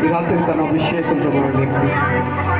దిగాల్తో తన అభిషేకంతో మనం వ్యక్తి